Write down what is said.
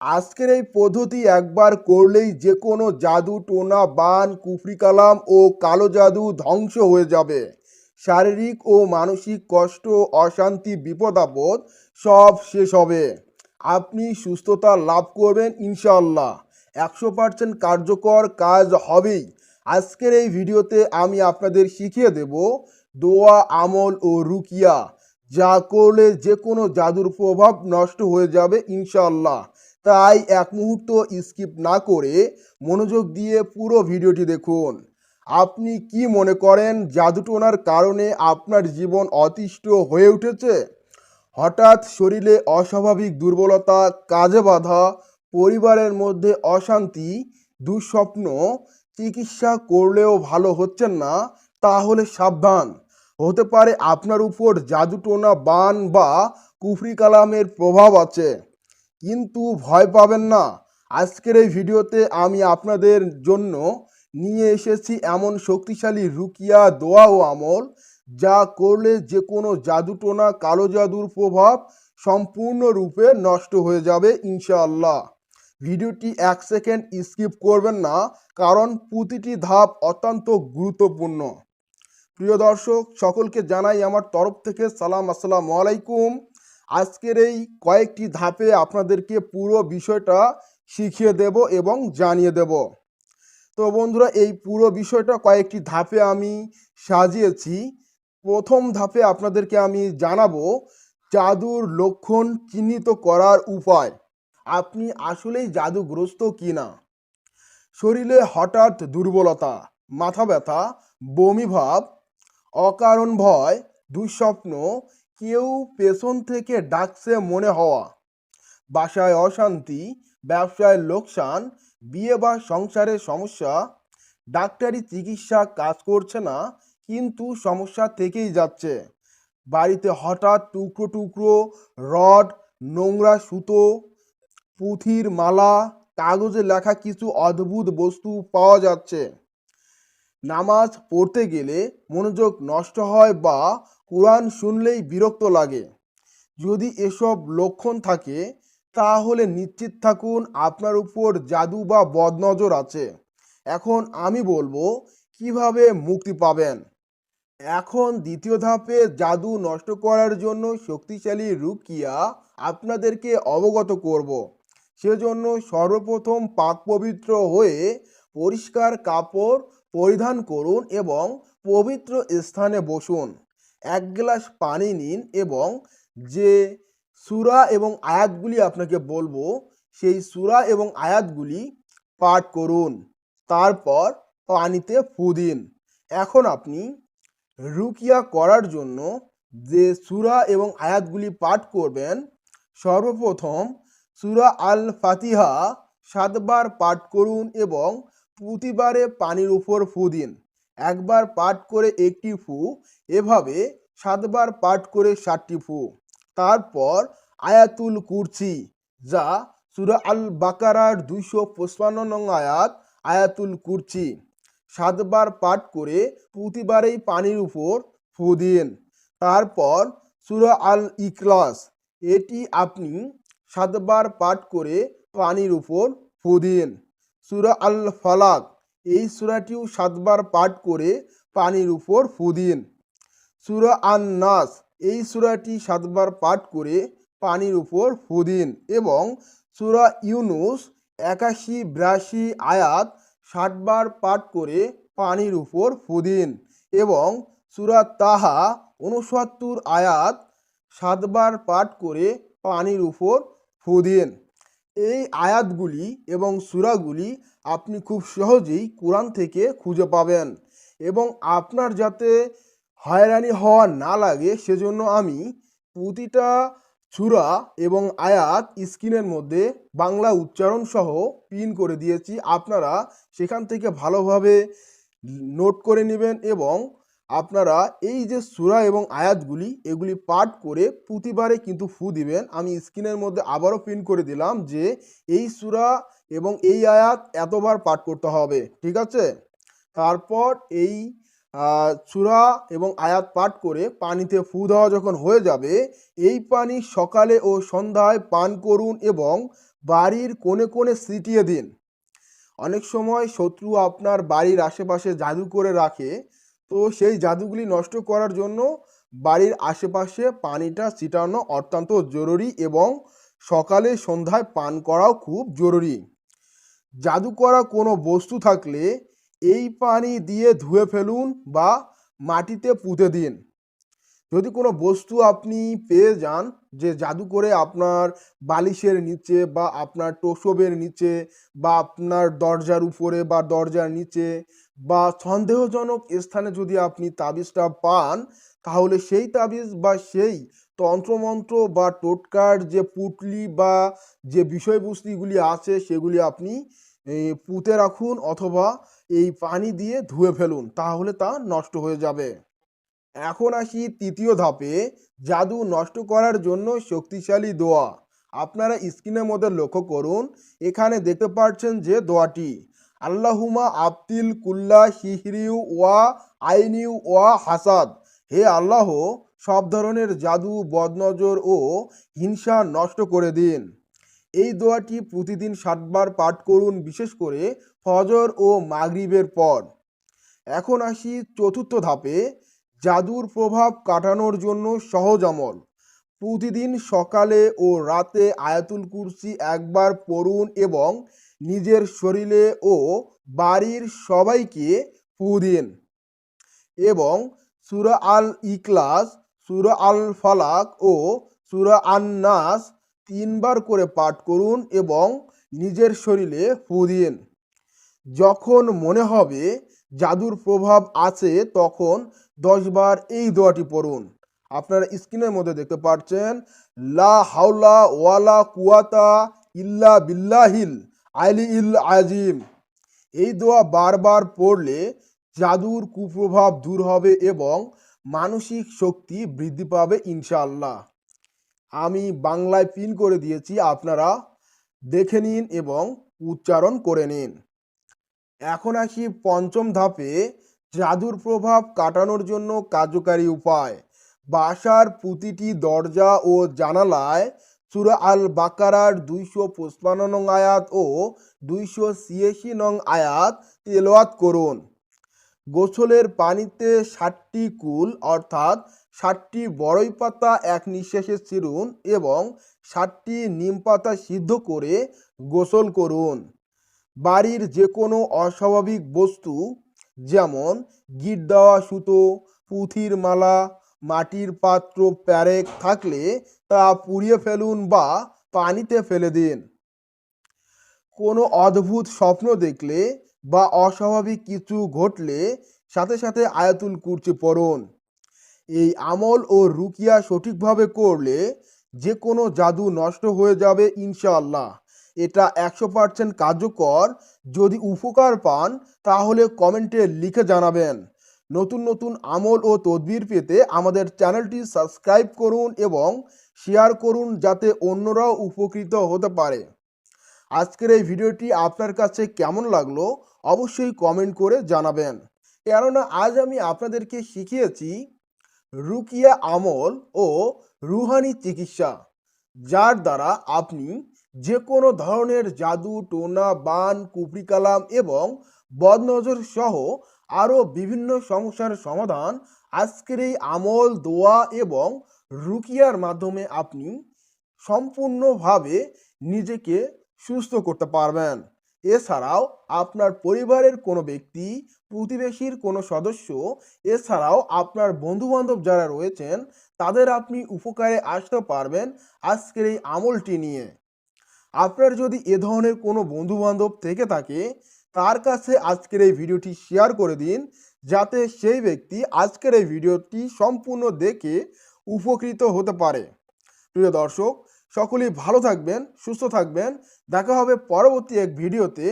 আজকের এই পদ্ধতি একবার করলেই যে কোনো জাদু, টোনা, বান, কুফরি কালাম ও কালো জাদু ধ্বংস হয়ে যাবে। শারীরিক ও মানসিক কষ্ট, অশান্তি, বিপদ, আপদ সব শেষ হবে। আপনি সুস্থতা লাভ করবেন ইনশাল্লাহ একশো পার্সেন্ট কার্যকর কাজ হবেই। আজকের এই ভিডিওতে আমি আপনাদের শিখিয়ে দেব দোয়া, আমল ও রুকিয়া। যা করলে যে কোনো জাদুর প্রভাব নষ্ট হয়ে যাবে, ইনশাআল্লাহ। তাই এক মুহূর্ত স্কিপ না করে মনোযোগ দিয়ে পুরো ভিডিওটি দেখুন। আপনি কি মনে করেন জাদুটোনার কারণে আপনার জীবন অতিষ্ঠ হয়ে উঠেছে? হঠাৎ শরীরে অস্বাভাবিক দুর্বলতা, কাজে বাধা, পরিবারের মধ্যে অশান্তি, দুঃস্বপ্ন, চিকিৎসা করলেও ভালো হচ্ছেন না, তাহলে সাবধান। হতে পারে আপনার উপর জাদুটোনা বান বা কুফরি কালামের প্রভাব আছে। কিন্তু ভয় পাবেন না। আজকের এই ভিডিওতে আমি আপনাদের জন্য নিয়ে এসেছি এমন শক্তিশালী রুকিয়া দোয়া ও আমল, যা করলে যে কোনো জাদুটোনা কালো জাদুর প্রভাব সম্পূর্ণরূপে নষ্ট হয়ে যাবে ইনশাআল্লাহ। ভিডিওটি এক সেকেন্ড স্কিপ করবেন না, কারণ প্রতিটি ধাপ অত্যন্ত গুরুত্বপূর্ণ। প্রিয় দর্শক, সকলকে জানাই আমার তরফ থেকে সালাম, আসসালামু আলাইকুম। আজকের এই কয়েকটি ধাপে আপনাদেরকে পুরো বিষয়টা শিখিয়ে দেব এবং জানিয়ে দেব। তো বন্ধুরা, এই পুরো বিষয়টা কয়েকটি ধাপে আমি সাজিয়েছি। প্রথম ধাপে আপনাদেরকে আমি জানাব জাদুর লক্ষণ চিহ্নিত করার উপায়। আপনি আসলেই জাদুগ্রস্ত কি না শরীরে হঠাৎ দুর্বলতা, মাথা ব্যথা, বমি ভাব, অকারণ ভয়, দুঃস্বপ্ন কেউ পেছন থেকে ডাকছে মনে হওয়া। বাসায় অশান্তি, ব্যবসায় লোকসান, বিয়ে বা সংসারের সমস্যা। ডাক্তারি চিকিৎসা কাজ করছে না, কিন্তু সমস্যা থেকেই যাচ্ছে। বাড়িতে হঠাৎ টুকরো টুকরো রড, নোংরা সুতো, পুঁথির মালা, কাগজে লেখা কিছু অদ্ভুত বস্তু পাওয়া যাচ্ছে। নামাজ পড়তে গেলে মনোযোগ নষ্ট হয় বা কোরআন শুনলেই বিরক্ত লাগে। যদি এসব লক্ষণ থাকে, তাহলে নিশ্চিত থাকুন আপনার উপর জাদু বা বদনজর আছে। এখন আমি বলব, কীভাবে মুক্তি পাবেন? এখন দ্বিতীয় ধাপে জাদু নষ্ট করার জন্য শক্তিশালী রুকিয়া আপনাদেরকে অবগত করব। সেজন্য সর্বপ্রথম পাক পবিত্র হয়ে পরিষ্কার কাপড় পরিধান করুন এবং পবিত্র স্থানে বসুন। এক গ্লাস পানি নিন এবং যে সুরা এবং আয়াতগুলি আপনাকে বলব, সেই সুরা এবং আয়াতগুলি পাঠ করুন, তারপর পানিতে ফু দিন। এখন আপনি রুকিয়া করার জন্য যে সুরা এবং আয়াতগুলি পাঠ করবেন, সর্বপ্রথম সুরা আল ফাতিহা সাতবার পাঠ করুন এবং প্রতিবারে পানির উপর ফু দিন। একবার পাঠ করে একটি ফু, এভাবে সাতবার পাঠ করে ষাটটি ফু। তারপর আয়াতুল কুরসি, যা সুরা আল বাকারার দুইশো পঁচপান্ন নং আয়াত, আয়াতুল কুরসি। সাতবার পাঠ করে প্রতিবারেই পানির উপর ফু দিন। তারপর সুরা আল ইকলাস এটি আপনি সাতবার পাঠ করে পানির উপর ফু দিন। সুরা আল ফালাক এই সুরাটিও সাতবার পাঠ করে পানির উপর ফু দিন। সুরা আন নাস এই সুরাটি সাতবার পাঠ করে পানির উপর ফু দিন এবং সুরা ইউনুস একাশি বিরাশি আয়াত ষাটবার পাঠ করে পানির উপর ফু দিন এবং সুরা তাহা উনসত্তর আয়াত সাতবার পাঠ করে পানির উপর ফু দিন। এই আয়াতগুলি এবং সূরাগুলি আপনি খুব সহজেই কোরআন থেকে খুঁজে পাবেন এবং আপনার যাতে হয়রানি হওয়া না লাগে সেজন্য আমি প্রতিটা সূরা এবং আয়াত স্ক্রিনের মধ্যে বাংলা উচ্চারণ সহ পিন করে দিয়েছি। আপনারা সেখান থেকে ভালোভাবে নোট করে নেবেন এবং আপনারা এই যে সুরা এবং আয়াতগুলি, এগুলি পাঠ করে প্রতিবারে কিন্তু ফু দিবেন। আমি স্ক্রিনের মধ্যে আবারও প্রিন্ট করে দিলাম যে এই সুরা এবং এই আয়াত এতবার পাঠ করতে হবে, ঠিক আছে? তারপর এই সূরা এবং আয়াত পাঠ করে পানিতে ফু দেওয়া যখন হয়ে যাবে, এই পানি সকালে ও সন্ধ্যায় পান করুন এবং বাড়ির কোণে কোণে ছিটিয়ে দিন। অনেক সময় শত্রু আপনার বাড়ির আশেপাশে জাদু করে রাখে তো সেই জাদুগুলি নষ্ট করার জন্য বাড়ির আশেপাশে পানিটা ছিটানো অত্যন্ত জরুরি এবং সকালে সন্ধ্যায় পান করাও খুব জরুরি। জাদু করা কোনো বস্তু থাকলে এই পানি দিয়ে ধুয়ে ফেলুন বা মাটিতে পুঁতে দিন। যদি কোনো বস্তু আপনি পেয়ে যান যে জাদু করে আপনার বালিশের নিচে বা আপনার টোসবের নিচে বা আপনার দরজার উপরে বা দরজার নিচে বা সন্দেহজনক স্থানে যদি আপনি তাবিজটা পান, তাহলে সেই তাবিজ বা সেই তন্ত্রমন্ত্র বা টোটকার যে পুটলি বা যে বিষয়বস্তুগুলি আছে, সেগুলি আপনি পুঁতে রাখুন অথবা এই পানি দিয়ে ধুয়ে ফেলুন, তাহলে তা নষ্ট হয়ে যাবে। এখন আসি তৃতীয় ধাপে, জাদু নষ্ট করার জন্য শক্তিশালী দোয়া। আপনারা স্ক্রিনের মধ্যে লক্ষ্য করুন, এখানে দেখতে পাচ্ছেন যে দোয়াটি। আল্লাহুমা আব্তিল কুল্লা শিহরিউ ওয়া আইনিউ ওয়া হাসাদ। হে আল্লাহ, সব ধরনের জাদু, বদনজর ও হিংসা নষ্ট করে দিন। এই দোয়াটি প্রতিদিন সাতবার পাঠ করুন, বিশেষ করে ফজর ও মাগরিবের পর। এখন আসি চতুর্থ ধাপে, জাদুর প্রভাব কাটানোর জন্য সহজ আমল। প্রতিদিন সকালে ও রাতে আয়াতুল কুরসি একবার পড়ুন এবং নিজের শরীরে ও বাড়ির সবাইকে ফু দিন। এবং সুরা আল ইকলাস সুরা আল ফালাক ও সুরা আন নাস তিনবার করে পাঠ করুন এবং নিজের শরীরে ফু দিন। যখন মনে হবে জাদুর প্রভাব আছে, তখন দশবার এই দোয়াটি পড়ুন। আপনারা স্ক্রিনের মধ্যে দেখতে পাচ্ছেন, লা হাওলা ওয়ালা কুয়াতা ইল্লা বিল্লাহিল। আইলি ইল আজিম। এই দোয়া বারবার পড়লে জাদুর কুপ্রভাব দূর হবে এবং মানসিক শক্তি বৃদ্ধি পাবে ইনশাআল্লাহ। আমি বাংলায় পিন করে দিয়েছি, আপনারা দেখে নিন এবং উচ্চারণ করে নিন। এখন আসি পঞ্চম ধাপে জাদুর প্রভাব কাটানোর জন্য কার্যকারী উপায়। বাসার প্রতিটি দরজা ও জানালায় সুরা আল বাকারার দুইশো পঁচপান্ন নং আয়াত ও দুইশো ছিয়াশি নং আয়াত তেলোয়াত করুন। গোসলের পানিতে ষাটটি কুল অর্থাৎ ষাটটি বড়ই পাতা এক নিঃশ্বাসে ছিঁড়ুন এবং ষাটটি নিম পাতা সিদ্ধ করে গোসল করুন। বাড়ির যে কোনো অস্বাভাবিক বস্তু যেমন গিট দেওয়া সুতো, পুঁথির মালা, মাটির পাত্র, প্যারেক থাকলে পুড়িয়ে ফেলুন বা পানিতে ফেলে দিন। কোনো অদ্ভুত স্বপ্ন দেখলে বা অস্বাভাবিক কিছু ঘটলে সাথে সাথে আয়াতুল কুরচি পড়ুন। এই আমল ও রুকিয়া সঠিকভাবে করলে যে কোনো জাদু নষ্ট হয়ে যাবে ইনশাআল্লাহ। এটা একশো পার্সেন্ট কার্যকর। যদি উপকার পান, তাহলে কমেন্টে লিখে জানাবেন। নতুন নতুন আমল ও তদবির পেতে আমাদের চ্যানেলটি সাবস্ক্রাইব করুন এবং শেয়ার করুন যাতে অন্যরাও উপকৃত হতে পারে। আজকের এই ভিডিওটি আপনার কাছে কেমন লাগল অবশ্যই কমেন্ট করে জানাবেন। কেননা আজ আমি আপনাদেরকে শিখিয়েছি রুকিয়া আমল ও রুহানি চিকিৎসা, যার দ্বারা আপনি যে কোনো ধরনের জাদু, টোনা, বান কুপরি কালাম এবং বদনজর সহ আরও বিভিন্ন সমস্যার সমাধান আজকের এই আমল, দোয়া এবং রুকিয়ার মাধ্যমে আপনি সম্পূর্ণভাবে নিজেকে সুস্থ করতে পারবেন। এছাড়াও আপনার পরিবারের কোনো ব্যক্তি, প্রতিবেশীর কোনো সদস্য, এছাড়াও আপনার বন্ধুবান্ধব যারা রয়েছেন, তাদের আপনি উপকারে আসতে পারবেন আজকের এই আমলটি নিয়ে। আপনার যদি এ ধরনের কোনো বন্ধুবান্ধব থেকে থাকে, তার কাছে আজকের এই ভিডিওটি শেয়ার করে দিন, যাতে সেই ব্যক্তি আজকের এই ভিডিওটি সম্পূর্ণ দেখে উপকৃত হতে পারে। প্রিয় দর্শক, সকলেই ভালো থাকবেন, সুস্থ থাকবেন। দেখা হবে পরবর্তী এক ভিডিওতে।